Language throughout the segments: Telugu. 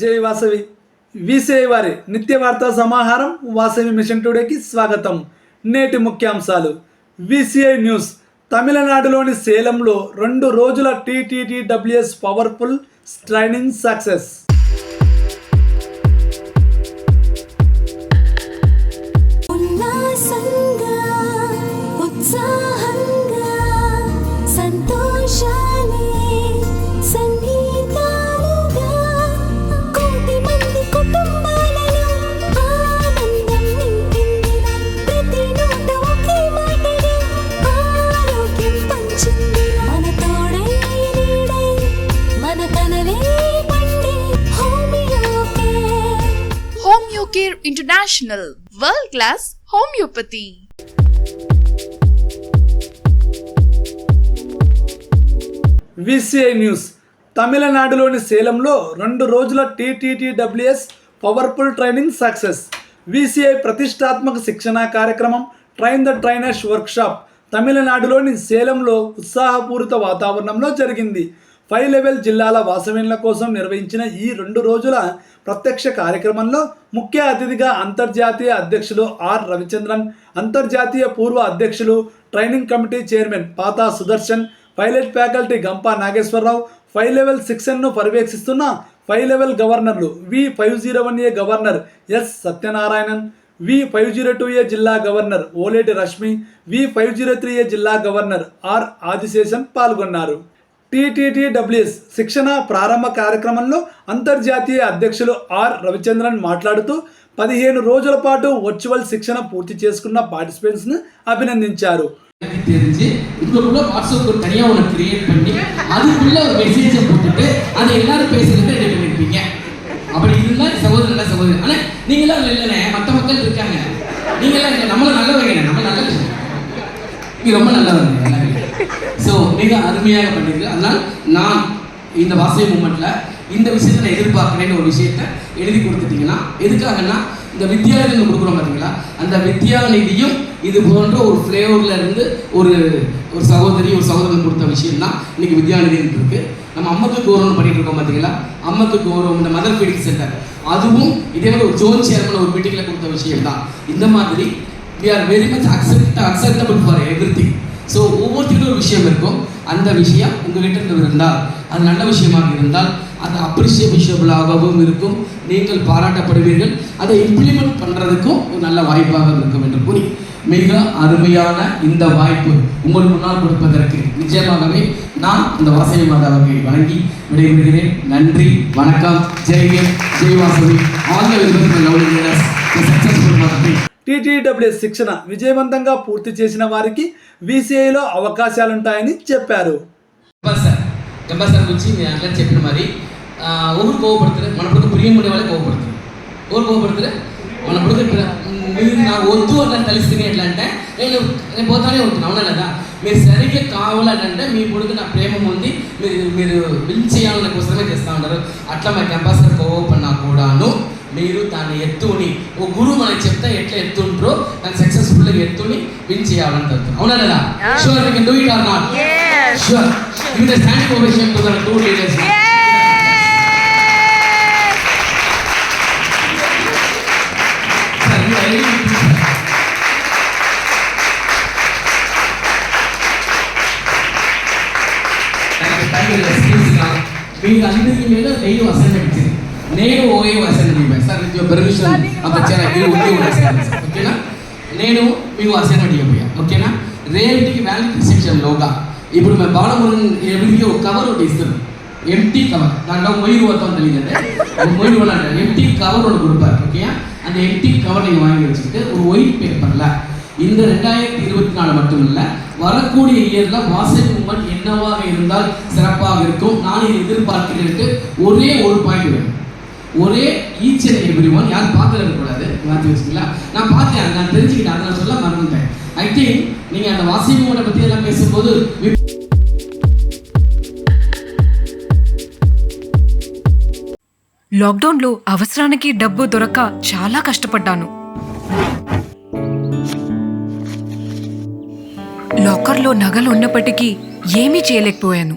జై వాసవి. వీసీఐ వారి నిత్య వార్తా సమాహారం వాసవి మిషన్ టుడేకి స్వాగతం. నేటి ముఖ్యాంశాలు. VCI news. తమిళనాడులోని సేలంలో రెండు రోజుల టీటీటీడబ్ల్యూఎస్ పవర్ఫుల్ ట్రైనింగ్ సక్సెస్. ఆరోగ్యం పంచిందిరా మన తోడై నీడై మన కనలే పండే హోమియోకే Homeocare International, world class homeopathy. VCI news తమిళనాడులోని సేలంలో రెండు రోజుల TTTWS powerful training success VCI ప్రతిష్టాత్మక శిక్షణా కార్యక్రమం ట్రైన్ ద ట్రైనర్స్ వర్క్షాప్ తమిళనాడులోని సేలంలో ఉత్సాహపూరిత వాతావరణంలో జరిగింది. ఫైవ్ లెవెల్ జిల్లాల వాసవిన్ల కోసం నిర్వహించిన ఈ రెండు రోజుల ప్రత్యక్ష కార్యక్రమంలో ముఖ్య అతిథిగా అంతర్జాతీయ అధ్యక్షులు ఆర్. రవిచంద్రన్ అంతర్జాతీయ పూర్వ అధ్యక్షులు training committee chairman Patha Sudarshan pilot faculty Gampa Nageswararao five level శిక్షణను పర్యవేక్షిస్తున్న ఫైవ్ లెవెల్ గవర్నర్లు V. Five zero one A governor S. Satyanarayanan V five zero two A జిల్లా governor Oleti Rashmi V five zero three A జిల్లా గవర్నర్ ఆర్ ఆదిశేషన్ పాల్గొన్నారు టీటీటీడబ్ల్యూఎస్ శిక్షణ ప్రారంభ కార్యక్రమంలో అంతర్జాతీయ అధ్యక్షులు ఆర్ రవిచంద్రన్ మాట్లాడుతూ పదిహేను రోజుల పాటు వర్చువల్ శిక్షణ పూర్తి చేసుకున్న పార్టిసిపెంట్స్ను అభినందించారు எனக்கு தெரிஞ்சு உங்களுக்குள்ள வாட்ஸ்அப் ஒரு தனியா ஒன்று கிரியேட் பண்ணி அதுக்குள்ள ஒரு மெசேஜை போட்டுட்டு அதை எல்லாரும் பேசுறதுக்கு ரெடி நீங்களாம் இல்லைண்ணே. மற்ற மக்கள் இருக்காங்க. நீங்களாம் இல்லை நம்மளும் நல்லவங்க நம்ம நல்ல நீ ரொம்ப நல்லவங்க ஸோ மிக அருமையாக பண்ணிருக்கு. அதனால் நான் இந்த வாசவி மூமெண்ட்டில் இந்த விஷயத்தை நான் எதிர்பார்க்கிறேன்னு ஒரு விஷயத்த எழுதி கொடுத்துட்டீங்கன்னா எதுக்காகன்னா இந்த வித்யாலயம் கொடுக்குறோம் பார்த்தீங்களா அந்த வித்யாநிதியும் இது போன்ற ஒரு ஃப்ளேவரில் இருந்து ஒரு ஒரு சகோதரி ஒரு சகோதரன் கொடுத்த விஷயம் தான் இன்றைக்கி வித்யாநிதின்னு இருக்கு. நம்ம அம்மக்கு கௌரவம் பண்ணிட்டு இருக்கோம் பார்த்தீங்களா அம்மக்கு கௌரவம் இந்த மதர் ஃபீடிங் சென்டர் அதுவும் இதே மாதிரி ஒரு ஜோன் சேர்மன் ஒரு மீட்டிங்கில் கொடுத்த விஷயம் தான் இந்த மாதிரி we are very much accept acceptable for everything so ஒவ்வொருத்தருக்கும் ஒரு விஷயம் இருக்கும். அந்த விஷயம் உங்ககிட்ட இருந்து இருந்தால் அது நல்ல விஷயமாக இருந்தால் அது அப்ரிஷியபிஷபிளாகவும் இருக்கும். நீங்கள் பாராட்டப்படுவீர்கள். அதை இம்ப்ளிமெண்ட் பண்ணுறதுக்கும் ஒரு நல்ல வாய்ப்பாக இருக்கும் என்று கூறி மிக அருமையான இந்த வாய்ப்பு உங்கள் முன்னால் கொடுப்பதற்கு நிச்சயமாகவே நான் இந்த வாசவி மாதாவை வணங்கி விடைபெறுகிறேன் நன்றி வணக்கம் ஜெய்கன் Jai Vasavi all the lovely leaders successful மாதத்தை టీటీడబ్ల్యూఎస్ శిక్షణ విజయవంతంగా పూర్తి చేసిన వారికి వీసీఐలో అవకాశాలుంటాయని చెప్పారు గంబాసర్ గంబాసర్ గురించి మీరు అట్లా చెప్పిన మరి ఆ, ఊరు కోవపడుతుంది మన కొడుకు ప్రియం ఉండే వాళ్ళే కోవపడుతుంది ఊరు కోవపడుతుంది మన కొడుకు ఇక్కడ, మ్, మీరు నా వద్దు అట్లా కలిసి ఎట్లా అంటే నేను నేను పోతానే ఉంటున్నా అవునా లేదా? మీరు సరిగ్గా కావాలంటే మీ కొడుకు నా ప్రేమ ఉంది మీరు మీరు విల్ చేయాలన్న కోసమే చేస్తూ ఉంటారు అట్లా మరి గంబాసర్ కోవపడినా కూడాను మీరు దాన్ని ఎత్తుని ఓ గురువు మనకి చెప్తే ఎట్లా ఎత్తుంటారో దాన్ని సక్సెస్ఫుల్గా ఎత్తుని విన్ చేయాలని తెలుసు అవునా లేదా? Sure you can do it or not sure give the standing ovation to the two leaders మీకు అందరికీ మీద నేను అసైన్మెంట్ ఇచ్చింది నేను ఓఏ అసైన్మెంట్ ఇవ్వాలి సార్ విత్ యువర్ పర్మిషన్ అంత ఓకేనా నేను మీకు అసైన్మెంట్ ఇవ్వబోయా ఓకేనా రేపటికి వ్యాలిడ్ సెక్షన్లోగా ఇప్పుడు మేము బాలమురన్ ఎవరికి ఒక కవర్ ఒకటి ఇస్తారు ఎంటీ కవర్ దాంట్లో மொய் ஒருத்தம் தெரியுது ஒரு மொய் ஒன்று எம்டி கவர் ஒன்று கொடுப்பாரு ஓகே அந்த எம்டி கவர் நீங்கள் வாங்கி வச்சுக்கிட்டு ஒரு ஒயிட் பேப்பரில் இந்த ரெண்டாயிரத்தி இருபத்தி நாலு மட்டும் இல்லை வரக்கூடிய இயரில் வாசல் மூமெண்ட் என்னவாக இருந்தால் சிறப்பாக இருக்கும் நான் இதை எதிர்பார்க்கிறேன்ட்டு ஒரே ஒரு பாயிண்ட் வேணும் ஒரே ஈச் அண்ட் எவ்ரி ஒன் யாரும் பார்க்கல இருக்கக்கூடாது மாற்றி வச்சுங்களா நான் பார்த்தேன் நான் தெரிஞ்சுக்கிட்டேன் அதை நான் சொல்ல மறந்துட்டேன் ஐ திங்க் நீங்கள் அந்த வாசி மூமெண்ட்டை பற்றி எல்லாம் பேசும்போது లాక్డౌన్లో అవసరానికి డబ్బు దొరక్క చాలా కష్టపడ్డాను లాకర్లో నగలు ఉన్నప్పటికీ ఏమీ చేయలేకపోయాను.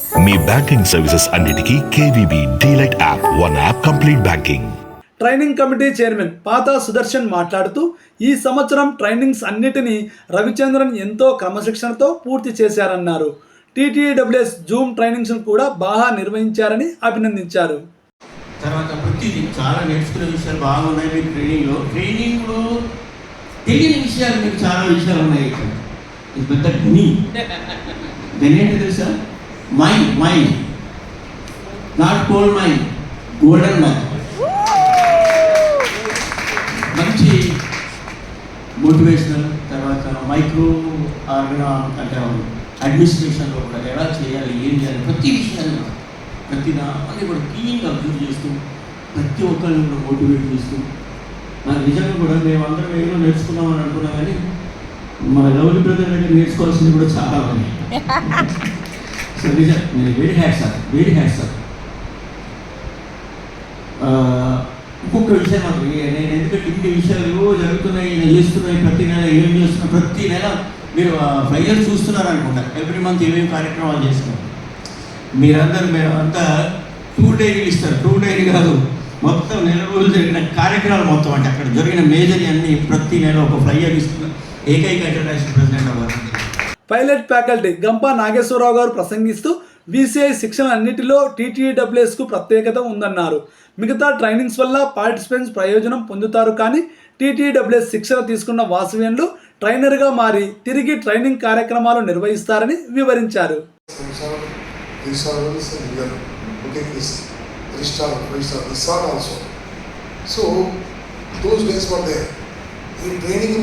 మీ బ్యాంకింగ్ సర్వీసెస్ అన్నిటికీ KVB DLite app one app complete banking. Training committee chairman Patha Sudarshan మాట్లాడుతూ ఈ సంవత్సరం ట్రైనింగ్స్ అన్నిటినీ రవిచంద్రన్ ఎంతో క్రమశిక్షణతో పూర్తి చేశారన్నారు. టీటీడబ్ల్యూఎస్ జూమ్ ట్రైనింగ్స్ కూడా బాగా నిర్వహించారని అభినందించారు. తర్వాత ప్రతిదీ చాలా నేర్చుకునే విషయాలు బాగున్నాయి ట్రైనింగ్లో. ట్రైనింగ్లో తెలియని విషయాలు మీకు చాలా విషయాలు ఉన్నాయి ఇక్కడ. ఇది పెద్ద గని గని ఏంటి తెలుసా? Mind mind not gold mind golden mind మంచి మోటివేషనల్ తర్వాత మైక్రో ఆర్గనా అంటే అడ్మినిస్ట్రేషన్లో కూడా ఎలా చేయాలి ఏం చేయాలి ప్రతి విషయాన్ని ప్రతి దాన్ని కూడా క్లీన్గా అబ్జర్వ్ చేస్తూ ప్రతి ఒక్కరిని కూడా మోటివేట్ చేస్తూ నాకు నిజంగా కూడా మేమందరం అందరం ఏమో నేర్చుకున్నామని అనుకున్నాం కానీ మన లవ్లీ బ్రదర్ దగ్గర నేర్చుకోవాల్సింది కూడా చాలా ఉన్నాయి సో నిజం నేను very had sir very had sir ఇంకొక విషయం మాకు నేను ఎందుకంటే ఇన్ని విషయాలు జరుగుతున్నాయి నేను చేస్తున్నాయి ప్రతి నెల ఏం చేస్తున్నా ప్రతి నెల మీరు ఫైవ్ చూస్తున్నారు అనుకుంటా ఎవ్రీ మంత్ ఏమేమి కార్యక్రమాలు చేస్తున్నారు మీరందరూ మీరు అంతా టూ డైరీలు ఇస్తారు. టూ డైరీ కాదు మొత్తం నెల రోజులు జరిగిన కార్యక్రమాలు మొత్తం అంటే అక్కడ జరిగిన మేజర్ అన్ని ప్రతి నెల ఒక ఫైవ్ ఇస్తున్నారు ఏకైక ఇంటర్నేషనల్ ప్రెసిడెంట్ అవ్వాలి పైలట్ ఫ్యాకల్టీ గంపా నాగేశ్వరరావు గారు ప్రసంగిస్తూ బీసీఐ శిక్షణ అన్నింటిలో టీటీడబ్ల్యూఎస్కు ప్రత్యేకత ఉందన్నారు. మిగతా ట్రైనింగ్స్ వల్ల పార్టిసిపెంట్స్ ప్రయోజనం పొందుతారు కానీ టీటీడబ్ల్యూఎస్ శిక్షణ తీసుకున్న వాసవ్యంలు ట్రైనర్గా మారి తిరిగి ట్రైనింగ్ కార్యక్రమాలు నిర్వహిస్తారని వివరించారు.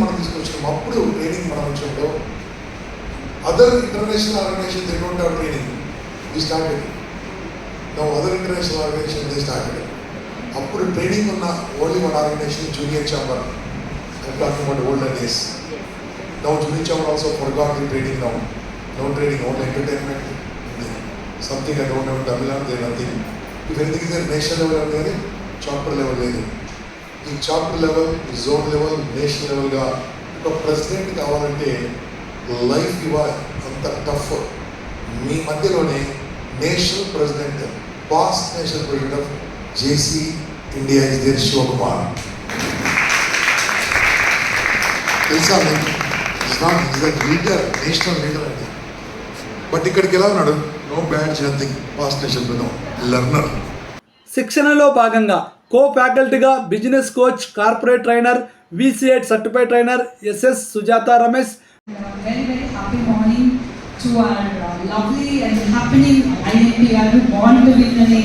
మనం తీసుకొచ్చినాం. అప్పుడు ట్రైనింగ్ మనం వచ్చాలో other international organization they don't have training we started now other international organization they started అప్పుడు ట్రైనింగ్ ఉన్న only one organization junior chamber I'm talking about older days now junior chamber also forgot the training now. Now training, only entertainment. Something I don't have Tamil Nadu, there nothing. If anything is at national level కానీ చాప్టర్ లెవెల్ లేదు ఈ chapter level zone level national లెవెల్గా ఒక ప్రెసిడెంట్ కావాలంటే లైఫ్ ఇవాళ అంత టఫ్. మీ మధ్యలోనే national president past national president of JC India is there Shivakumar. తెలుసా మీకు? Is not is that leader national leader అండి. బట్ ఇక్కడికి ఎలా ఉన్నాడు? No bad nothing past nation learner శిక్షణలో భాగంగా కో ఫ్యాకల్టీగా business coach corporate trainer VCI certified trainer S S Ramesh very very happy morning to our uh, lovely and happening INPR born to win అనే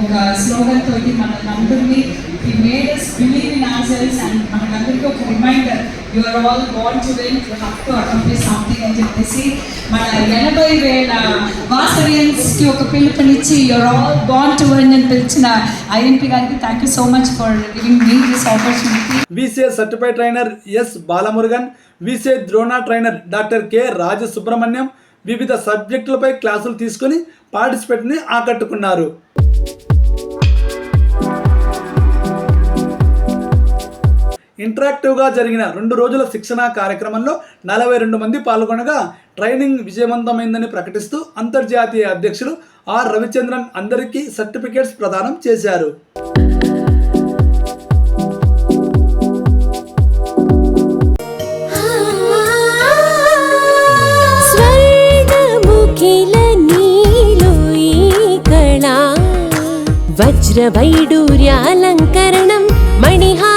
ఒక స్లోగన్ తోటి మనల్ని అందరినీ he made us believe in ourselves and అందరికీ ఒక reminder you are all born to win you have to accomplish something అని చెప్పేసి మన ఎనభై వేల వాసరియన్స్కి ఒక పిలుపునిచ్చి your all born to win అని పిలిచిన ఐఎన్పి గారికి thank you so much for giving me this opportunity VCI certified trainer S Balamurugan VCI Drona trainer doctor K. Rajasubramaniam వివిధ సబ్జెక్టులపై క్లాసులు తీసుకుని పార్టిసిపేట్ని ఆకట్టుకున్నారు. ఇంటరాక్టివ్గా జరిగిన రెండు రోజుల శిక్షణ కార్యక్రమంలో నలభై రెండు మంది పాల్గొనగా ట్రైనింగ్ విజయవంతమైందని ప్రకటిస్తూ అంతర్జాతీయ అధ్యక్షులు ఆర్ రవిచంద్రన్ అందరికీ సర్టిఫికేట్స్ ప్రదానం చేశారు. వజ్రవైడూర్యాలంకరణం మణిహా